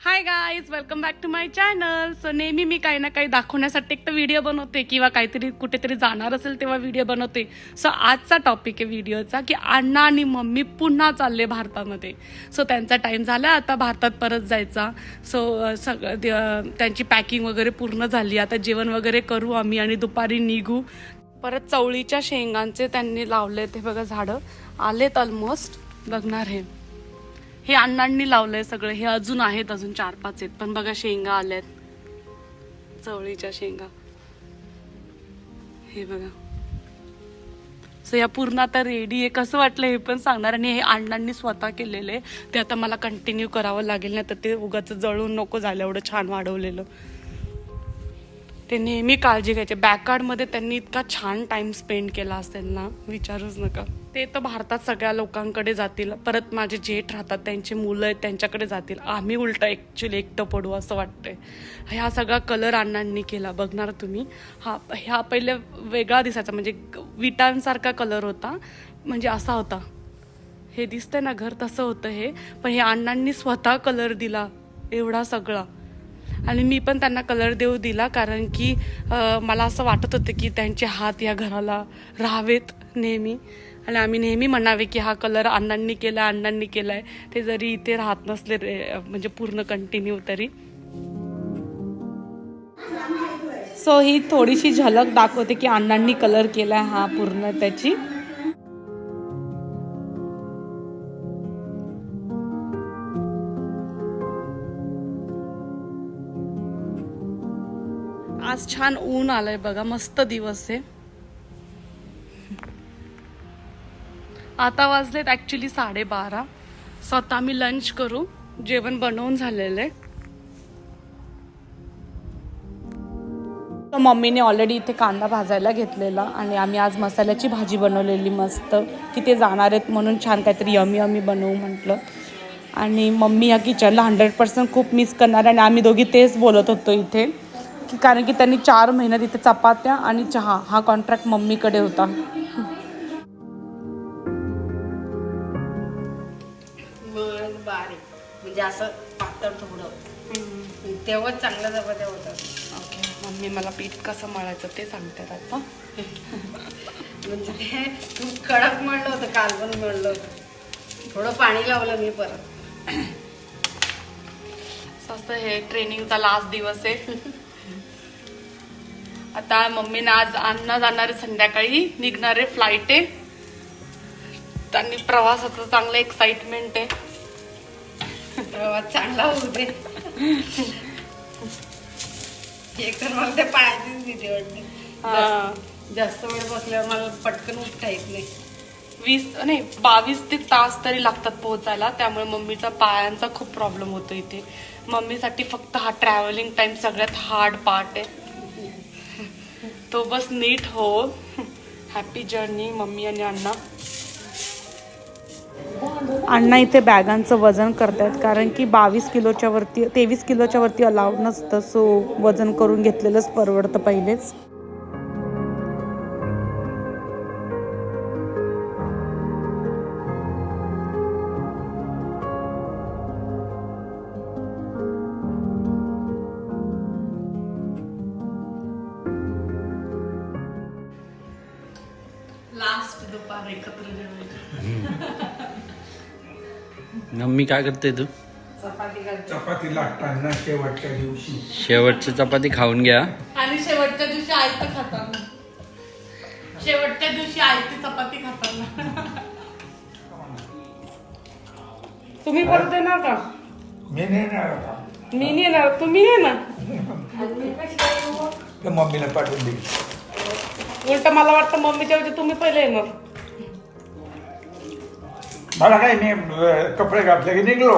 Hi guys welcome back to my channel so नेहमी मी काही ना काही दाखवण्यासाठी एक तर व्हिडिओ बनवते किंवा काहीतरी कुठेतरी जाणार असेल तेव्हा व्हिडिओ बनवते. सो आजचा टॉपिक आहे व्हिडिओचा की अण्णा आणि मम्मी पुन्हा चालले भारतामध्ये. सो त्यांचा टाईम झाला आता भारतात परत जायचा. सो सगळं त्यांची पॅकिंग वगैरे पूर्ण झाली. आता जेवण वगैरे करू आम्ही आणि दुपारी निघू. परत चवळीच्या शेंगांचे त्यांनी लावले ते बघा झाडं. आलेत ऑलमोस्ट बघणार हे. हे अण्णांनी लावलंय सगळं. हे अजून आहेत अजून चार पाच आहेत. पण बघा शेंगा आल्यात. चवळीच्या शेंगा. हे बघा. सो या पूर्ण आता रेडी आहे. कसं वाटलं हे पण सांगणार. आणि हे अण्णांनी स्वतः केलेले आहे. ते आता मला कंटिन्यू करावं लागेल. नाही तर ते उगाच जळून नको झालं एवढं छान वाढवलेलं. ते नेहमी काळजी घ्यायचे. बॅकआर्डमध्ये त्यांनी इतका छान टाइम स्पेंड केला असेल ना विचारूच नका. ते तर भारतात सगळ्या लोकांकडे जातील. परत माझे जेठ राहतात त्यांची मुलं आहेत त्यांच्याकडे जातील. आम्ही उलट ॲक्च्युली एकटं पडू असं वाटतंय. ह्या सगळा कलर अण्णांनी केला. बघणार तुम्ही. हा ह्या पहिले वेगळा दिसायचा. म्हणजे विटांसारखा कलर होता. म्हणजे असा होता. हे दिसतंय ना घर तसं होतं हे. पण हे अण्णांनी स्वतः कलर दिला. एवढा सगळा. आणि मी पण त्यांना कलर देऊ दिला कारण की मला असं वाटत होतं की त्यांचे हात या घराला राहावेत नेहमी. आणि आम्ही नेहमी म्हणावे की हा कलर अण्णांनी केला अण्णांनी केलाय. ते जरी इथे राहत नसले रे- म्हणजे पूर्ण कंटिन्यू तरी. सो ही थोडीशी झलक दाखवते की अण्णांनी कलर केलाय हा पूर्ण त्याची. आज छान ऊन आलंय बघा मस्त दिवस आहे. आता वाजलेत ॲक्च्युली साडेबारा. स्वतः आम्ही लंच करू जेवण बनवून झालेलं आहे. तर मम्मीने ऑलरेडी इथे कांदा भाजायला घेतलेला आणि आम्ही आज मसाल्याची भाजी बनवलेली मस्त. की ते जाणार आहेत म्हणून छान काहीतरी यमी यमी बनवू म्हटलं. आणि मम्मी या किचनला हंड्रेड पर्सेंट खूप मिस करणार आणि आम्ही दोघी तेच बोलत होतो इथे. की कारण की त्यांनी चार महिन्यात इथे चपात्या आणि चहा हा कॉन्ट्रॅक्ट मम्मीकडे होता. म्हणजे असं पातळ थोडं. तेव्हाच चांगलं चपात्या होतात. ओके. मम्मी मला पीठ कसं मळायचं ते सांगतात आता. म्हणजे ते तू कडक म्हणलं होतं काल पण होतं. थोडं पाणी लावलं मी परत. असं हे ट्रेनिंगचा लास्ट दिवस आहे. आता मम्मीने आज अण्णा जाणारे संध्याकाळी निघणारे फ्लाईट आहे. त्यांनी प्रवासाचं चांगलं एक्साइटमेंट आहे. प्रवास चांगला होऊ दे. एक तर मला ते पायाचीच भीती वाटते. हा. जास्त वेळ बसल्यावर मला पटकन उठता येत नाही. वीस नाही बावीस ते तास तरी लागतात पोहोचायला. त्यामुळे मम्मीचा पायांचा खूप प्रॉब्लेम होतो इथे. मम्मीसाठी फक्त हा ट्रॅव्हलिंग टाइम सगळ्यात हार्ड पार्ट आहे. तो बस नीट हो. हॅपी जर्नी मम्मी आणि अण्णा. अण्णा इथे बॅगांचं वजन करतायत कारण की बावीस किलोच्या वरती तेवीस किलोच्या वरती अलाउड नसतं सो वजन करून घेतलेलंच परवडतं पहिलेच. एकत्र जेवायचं मम्मी काय करते तू? चपाती करते. चपाती लागताना शेवटच्या दिवशी. शेवटची चपाती खाऊन घ्या. आणि शेवटच्या दिवशी आयतं खाताना. शेवटच्या दिवशी आयती चपाती खाताना. तुम्ही परत येणार का? मी नाही येणार. मी नाही येणार तुम्ही ये ना मम्मीला पाठवून देईल. उलट मला वाटतं मम्मीच्या ऐवजी तुम्ही पहिले येणार. मला काय मी अं, कपडे घातले की निघलो.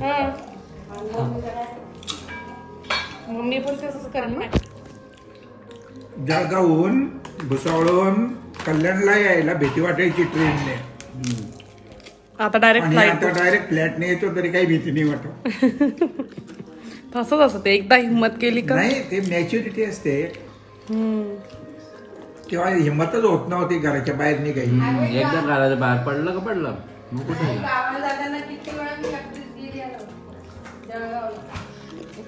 हं. मम्मी पण तसंच करेल ना जळगावहून भुसावळहून कल्याणला यायला भीती वाटायची ट्रेनने आता डायरेक्ट आणि फ्लाईट आता डायरेक्ट फ्लॅटने येतो तरी काही भीती नाही वाटत. तसंच असं ते एकदा हिंमत केली का? नाही ते मॅच्युरिटी असते. हम्म. तेव्हा हिंमतच होत नव्हती घराच्या बाहेर निघायची. एकदा घराच्या बाहेर पडलं का पडलं?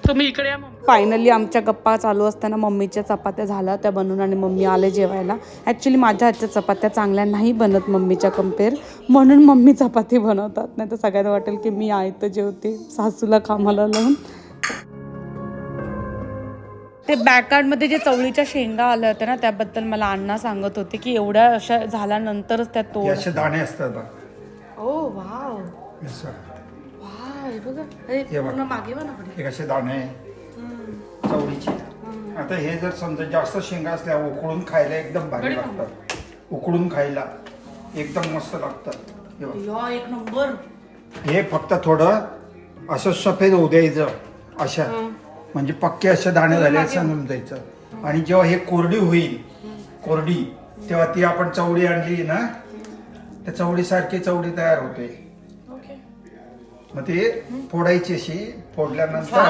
तुम्ही इकडे या फायनली आमच्या गप्पा चालू असताना मम्मीच्या चपात्या झाल्या त्या बनवून आणि मम्मी आले जेवायला. ॲक्च्युली माझ्या हातच्या चपात्या चांगल्या नाही बनत मम्मीच्या कंपेअर म्हणून मम्मी चपाती बनवतात. नाही तर सगळ्यांना वाटेल की मी आहे तर जेवते सासूला कामाला लावून. ते बॅकआर्डमध्ये जे चवळीच्या शेंगा आल्या होत्या ना त्याबद्दल मला अण्णा सांगत होते की एवढ्या अशा झाल्यानंतरच त्या तोड असे दाणे असतात ओ वाव. असं. वाव हे बघा. हे हे बघ. पूर्ण मागे बघा ना पुढे. हे कसे दाणे चवळीचे. आता हे जर समजा जास्त शेंगा असल्या उकळून खायला एकदम भारी लागतात. उकळून खायला एकदम मस्त लागतात. हे बघ. या एक नंबर. हे फक्त थोडं असं सफेद होऊ द्यायचं अशा. म्हणजे पक्के असे दाणे झाले असं समजायचं आणि जेव्हा हे कोरडी होईल कोरडी तेव्हा ती आपण चवडी आणली ना त्या चवडीसारखी चवडी तयार होते. मग ते फोडायची अशी फोडल्यानंतर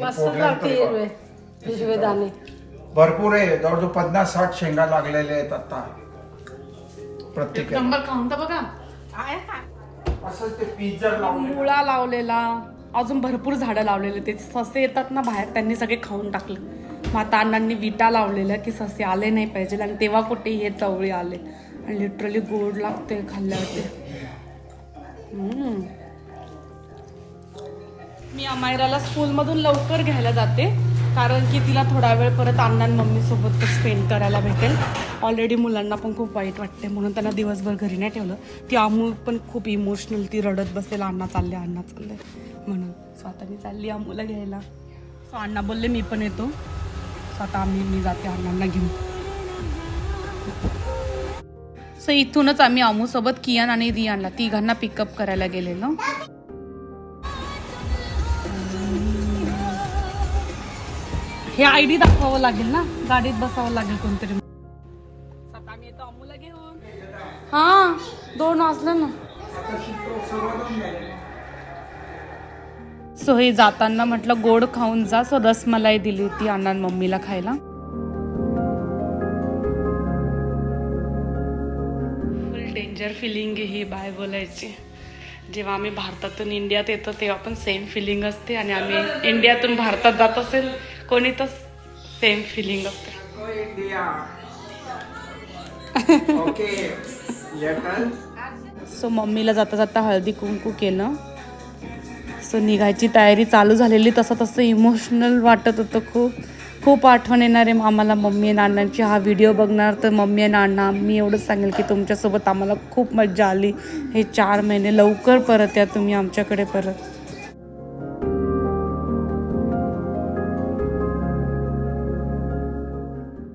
मस्त फोडल्यानंतर लागते बघ. हिरवे. हिरवे दाणे. भरपूर आहे. जवळजवळ पन्नास साठ शेंगा लागलेल्या आहेत आता. प्रत्येक नंबर खाऊन तर बघा. असंच ते लावले मुळा लावलेला. अजून भरपूर झाडं लावलेले. ते ससे येतात ना बाहेर त्यांनी सगळे खाऊन टाकले. मग आता अण्णांनी विटा लावलेल्या की ससे आले नाही पाहिजे. आणि तेव्हा कुठे हे चवळी आले. आणि लिटरली गोड लागते खाल्ल्यावरती. मी अमायराला स्कूलमधून लवकर घ्यायला जाते कारण की तिला थोडा वेळ परत अण्णा मम्मीसोबत स्पेंड करायला भेटेल. ऑलरेडी मुलांना पण खूप वाईट वाटते म्हणून त्यांना दिवसभर घरी नाही ठेवलं. ती अमूल पण खूप इमोशनल ती रडत बसेल अण्णा चालले अण्णा चालले. म्हणून सो आता मी चालली अमूला घ्यायला. सो अण्णा बोलले मी पण येतो. सो आता आम्ही मी जाते अण्णांना घेऊन. सो इथूनच आम्ही अमूसोबत कियान आणि रियानला तिघांना पिकअप करायला गेलेलो. हे आय डी दाखवावं लागेल ना? गाडीत बसावं लागेल कोणतरी. आम्ही येतो अमूला घेऊन. हा दोन वाजलं ना. सो हे जाताना म्हटलं गोड खाऊन जा. सो रसमलाई दिली होती अण्णा मम्मीला खायला. डेंजर फिलिंग ही बाय बोलायची. जेव्हा आम्ही भारतातून इंडियात येतो तेव्हा पण सेम फिलिंग असते आणि आम्ही इंडियातून भारतात जात असेल कोणी तर सेम फिलिंग असते सो मम्मीला जाता जाता हळदी कुंकू केलं. सो निघायची तयारी चालू झालेली तसं तसं इमोशनल वाटत होतं खूप. खूप आठवण येणार आहे आम्हाला मम्मी आणि अण्णांची हा व्हिडिओ बघणार तर मम्मी आणि अण्णा मी एवढंच सांगेल की तुमच्यासोबत आम्हाला खूप मजा आली. हे चार महिने लवकर परत या तुम्ही आमच्याकडे परत.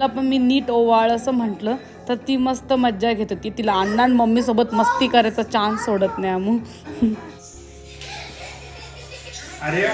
पण मी नीट ओवाळ असं म्हटलं तर ती मस्त मज्जा घेत होती. तिला अण्णा आणि मम्मी सोबत मस्ती करायचा चान्स सोडत नाही मग अरे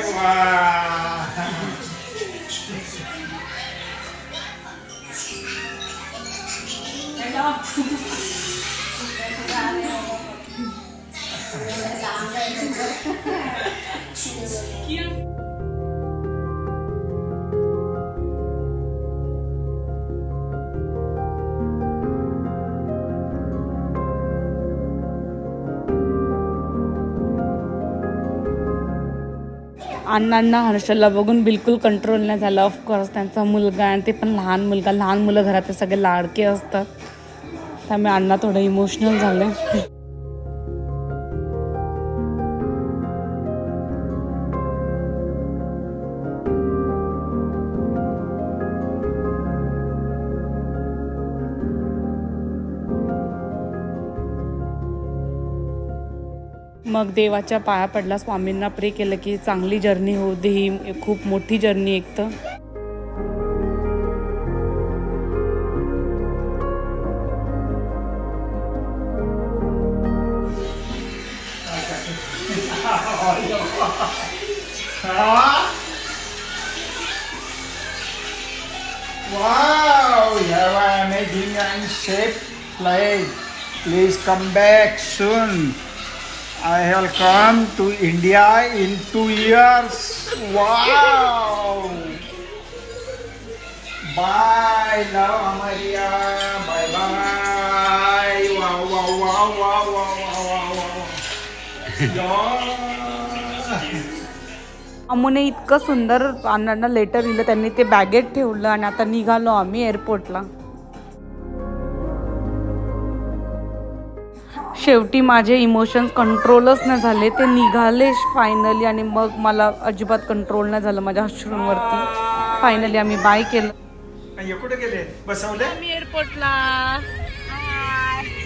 अण्णांना हर्षलला बघून बिलकुल कंट्रोल नाही झालं. ऑफकोर्स त्यांचा मुलगा आणि ते पण लहान मुलगा. लहान मुलं घरात सगळे लाडके असतात. त्यामुळे अण्णा थोडं इमोशनल झालं. मग देवाच्या पाया पडला. स्वामींना प्रे केलं की चांगली जर्नी होऊ दे. ही खूप मोठी जर्नी एक तर. Wow, you have an amazing and safe flight. Please come back soon. I will come to India in two years. Wow. Bye, love Amaria. Bye bye. Wow, wow, wow, wow, wow, wow, wow, wow. अमुने इतकं सुंदर अण्णांना letter दिलं त्यांनी ते बॅगेत ठेवलं आणि आता निघालो आम्ही एअरपोर्टला शेवटी माझे इमोशन्स कंट्रोलच नाही झाले ते निघाले फायनली आणि मग मला अजिबात कंट्रोल नाही झालं माझ्या अश्रूंवरती फायनली आम्ही बाय केलं. कुठे गेले? बसवले? आम्ही एअरपोर्टला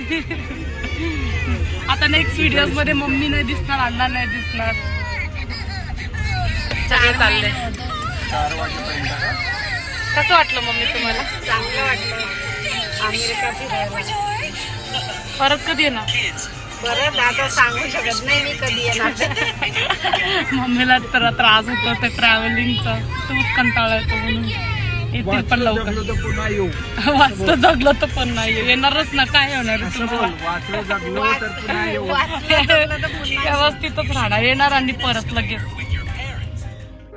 आता नेक्स्ट व्हिडिओजमध्ये मम्मी नाही दिसणार अण्णा नाही दिसणार. सगळे चालले कसं वाटलं मम्मी तुम्हाला? चांगलं वाटलं. अमेरिका फिरायला. परत कधी येणार? परत आता सांगू शकत नाही मी कधी येणार. मम्मीला तर त्रास होतो ते ट्रॅव्हलिंगचा तूच कंटाळा येतो म्हणून. येतील पण लवकर. पुन्हा येऊ. वाचतं जगलं तर पण नाही येणारच ना काय होणार आहे तुम्हाला? वाचलं जगलो तर पुन्हा येऊ. व्यवस्थितच राहणार. येणार आणि परत लगेच.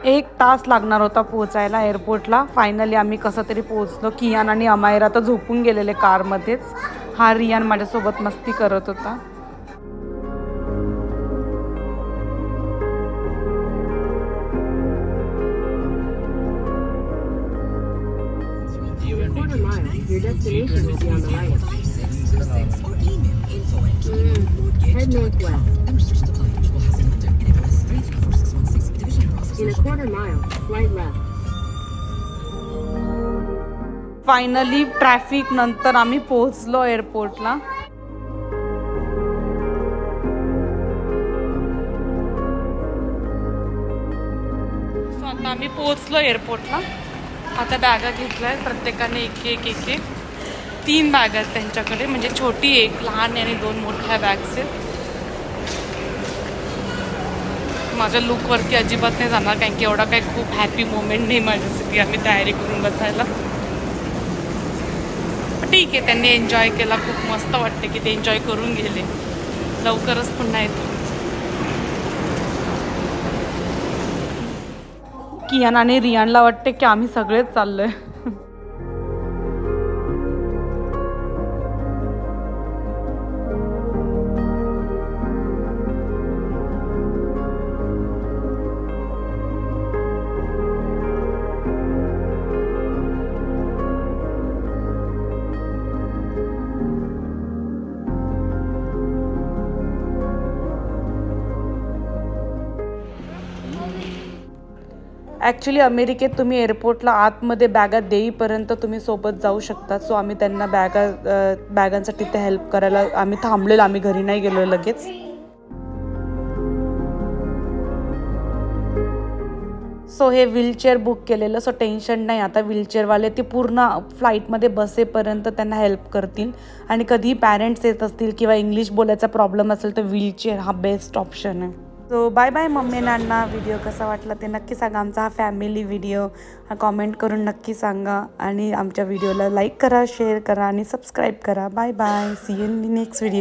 एक तास लागणार होता पोहोचायला एअरपोर्टला फायनली आम्ही कसं तरी पोहोचलो. कियान आणि अमायरा तर झोपून गेलेले कारमध्येच हा रियान माझ्यासोबत मस्ती करत होता. In a quarter mile, slide left. Finally traffic नंतर आम्ही पोहोचलो एअरपोर्टला सो आता आम्ही पोहोचलो एअरपोर्टला आता बॅगा घेतल्या प्रत्येकाने एक एक एक एक. तीन बॅग आहेत त्यांच्याकडे म्हणजे छोटी एक लहान आणि दोन मोठ्या बॅग्स आहेत. माझ्या लुकवरती अजिबात नाही जाणार कारण की एवढा काही खूप हॅपी मोमेंट नाही माझ्यासाठी आम्ही तयारी करून बसायला. ठीक आहे त्यांनी एन्जॉय केला खूप मस्त वाटते की ते एन्जॉय करून गेले. लवकरच पुन्हा येतो. कियान आणि रियानला वाटते की आम्ही सगळेच चाललोय. ॲक्च्युली अमेरिकेत तुम्ही एअरपोर्टला आतमध्ये बॅगा देईपर्यंत तुम्ही सोबत जाऊ शकता. सो आम्ही त्यांना बॅगा बॅगांसाठी ते हेल्प करायला आम्ही थांबलेलो आम्ही घरी नाही गेलो लगेच. सो हे व्हीलचेअर बुक केलेलं सो टेन्शन नाही. आता व्हीलचेअरवाले ते पूर्ण फ्लाईटमध्ये बसेपर्यंत त्यांना हेल्प करतील. आणि कधीही पॅरेंट्स येत असतील किंवा इंग्लिश बोलायचा प्रॉब्लेम असेल तर व्हीलचेअर हा बेस्ट ऑप्शन आहे. सो बाय बाय मम्मी नाना व्हिडिओ कसा वाटला ते नक्की सांगा. आमचा हा फॅमिली व्हिडिओ हा कॉमेंट करून नक्की सांगा. आणि आमच्या व्हिडिओला लाईक करा शेअर करा आणि सबस्क्राईब करा. Bye bye see in next video